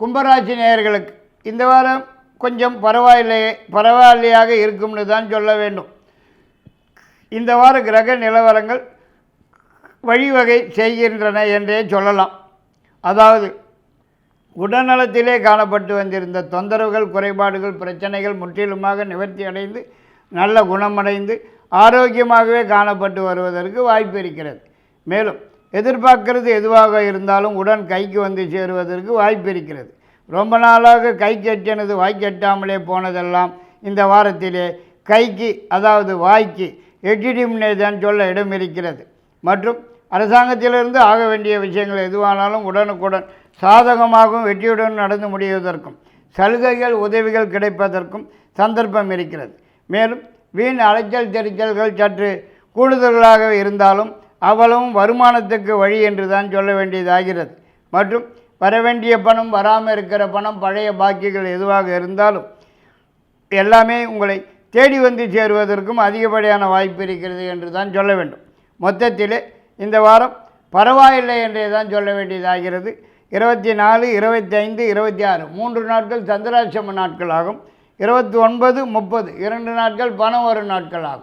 கும்பராசி நேயர்களுக்கு இந்த வாரம் கொஞ்சம் பரவாயில்லை பரவாயில்லையாக இருக்கும்னு தான் சொல்ல வேண்டும். இந்த வார கிரக நிலவரங்கள் வழிவகை செய்கின்றன என்றே சொல்லலாம். அதாவது உடல்நலத்திலே காணப்பட்டு வந்திருந்த தொந்தரவுகள் குறைபாடுகள் பிரச்சனைகள் முற்றிலுமாக நிவர்த்தி அடைந்து நல்ல குணமடைந்து ஆரோக்கியமாகவே காணப்பட்டு வருவதற்கு வாய்ப்பு இருக்கிறது. மேலும் எதிர்பார்க்கறது எதுவாக இருந்தாலும் உடன் கைக்கு வந்து சேருவதற்கு வாய்ப்பு இருக்கிறது. ரொம்ப நாளாக கை கெட்டினது வாய் கெட்டாமலே போனதெல்லாம் இந்த வாரத்திலே கைக்கு அதாவது வாய்க்கு எட்டிடிம்னே தான் சொல்ல இடம் இருக்கிறது. மற்றும் அரசாங்கத்திலிருந்து ஆக வேண்டிய விஷயங்கள் எதுவானாலும் உடனுக்குடன் சாதகமாகவும் வெற்றியுடன் நடந்து முடிவதற்கும் சலுகைகள் உதவிகள் கிடைப்பதற்கும் சந்தர்ப்பம் இருக்கிறது. மேலும் வீண் அலைச்சல் தெரிச்சல்கள் சற்று கூடுதல்களாக இருந்தாலும் அவ்வளவும் வருமானத்துக்கு வழி என்று தான் சொல்ல வேண்டியதாகிறது. மற்றும் வரவேண்டிய பணம் வராமல் இருக்கிற பணம் பழைய பாக்கிகள் எதுவாக இருந்தாலும் எல்லாமே உங்களை தேடி வந்து சேருவதற்கும் அதிகப்படியான வாய்ப்பு இருக்கிறது என்று தான் சொல்ல வேண்டும். மொத்தத்திலே இந்த வாரம் பரவாயில்லை என்றே தான் சொல்ல வேண்டியதாகிறது. இருபத்தி நாலு இருபத்தி ஐந்து இருபத்தி ஆறு மூன்று நாட்கள் சந்திராட்சம நாட்கள் ஆகும் இருபத்தி ஒன்பது முப்பது இரண்டு நாட்கள் பணம் வரும் நாட்கள் ஆகும்